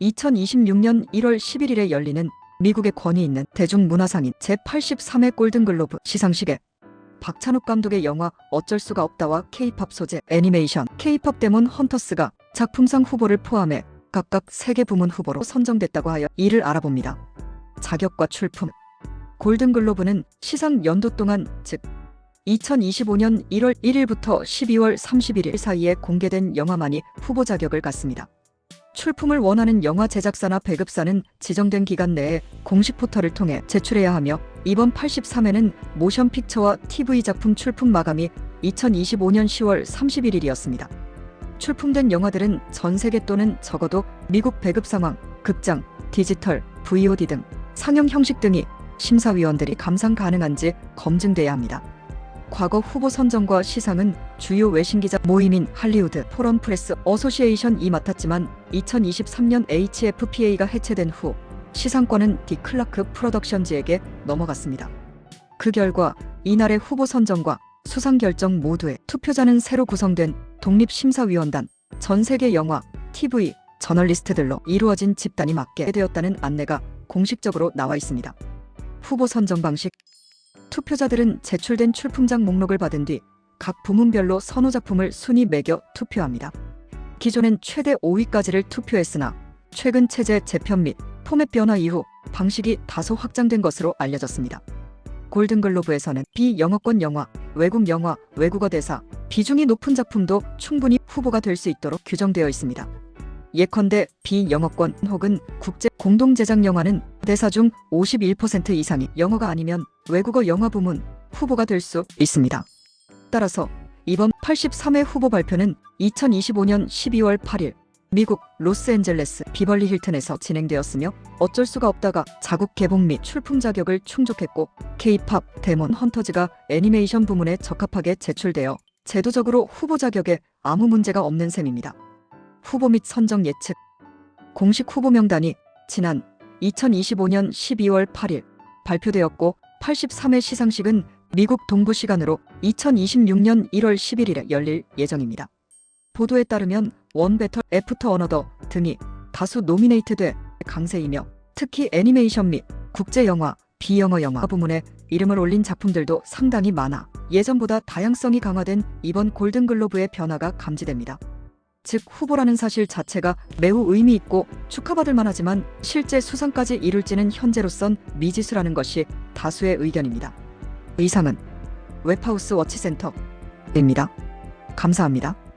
2026년 1월 11일에 열리는 미국의 권위 있는 대중문화상인 제83회 골든글로브 시상식에 박찬욱 감독의 영화 어쩔 수가 없다와 K-팝 소재 애니메이션 K-팝 데몬 헌터스가 작품상 후보를 포함해 각각 3개 부문 후보로 선정됐다고 하여 이를 알아봅니다. 자격과 출품 골든글로브는 시상 연도 동안 즉 2025년 1월 1일부터 12월 31일 사이에 공개된 영화만이 후보 자격을 갖습니다. 출품을 원하는 영화 제작사나 배급사는 지정된 기간 내에 공식 포털을 통해 제출해야 하며 이번 83회는 모션 픽처와 TV 작품 출품 마감이 2025년 10월 31일이었습니다. 출품된 영화들은 전 세계 또는 적어도 미국 배급 상황, 극장, 디지털, VOD 등 상영 형식 등이 심사위원들이 감상 가능한지 검증돼야 합니다. 과거 후보 선정과 시상은 주요 외신기자 모임인 할리우드 포럼 프레스 어소시에이션이 맡았지만 2023년 HFPA가 해체된 후 시상권은 디 클라크 프로덕션즈에게 넘어갔습니다. 그 결과 이날의 후보 선정과 수상 결정 모두에 투표자는 새로 구성된 독립심사위원단, 전 세계 영화, TV, 저널리스트들로 이루어진 집단이 맡게 되었다는 안내가 공식적으로 나와 있습니다. 후보 선정 방식 투표자들은 제출된 출품작 목록을 받은 뒤 각 부문별로 선호 작품을 순위 매겨 투표합니다. 기존엔 최대 5위까지를 투표했으나 최근 체제 재편 및 포맷 변화 이후 방식이 다소 확장된 것으로 알려졌습니다. 골든글로브에서는 비영어권 영화, 외국 영화, 외국어 대사, 비중이 높은 작품도 충분히 후보가 될 수 있도록 규정되어 있습니다. 예컨대 비영어권 혹은 국제 공동 제작 영화는 대사 중 51% 이상이 영어가 아니면 외국어 영화 부문 후보가 될 수 있습니다. 따라서 이번 83회 후보 발표는 2025년 12월 8일 미국 로스앤젤레스 비벌리 힐튼에서 진행되었으며 어쩔 수가 없다가 자국 개봉 및 출품 자격을 충족했고 K-팝 데몬 헌터즈가 애니메이션 부문에 적합하게 제출되어 제도적으로 후보 자격에 아무 문제가 없는 셈입니다. 후보 및 선정 예측 공식 후보 명단이 지난 2025년 12월 8일 발표되었고 83회 시상식은 미국 동부 시간으로 2026년 1월 11일에 열릴 예정입니다. 보도에 따르면 원배터, 애프터 어너더 등이 다수 노미네이트돼 강세이며 특히 애니메이션 및 국제영화, 비영어 영화 부문에 이름을 올린 작품들도 상당히 많아 예전보다 다양성이 강화된 이번 골든글로브의 변화가 감지됩니다. 즉 후보라는 사실 자체가 매우 의미 있고 축하받을 만하지만 실제 수상까지 이룰지는 현재로선 미지수라는 것이 다수의 의견입니다. 이상은 웹하우스 워치센터입니다. 감사합니다.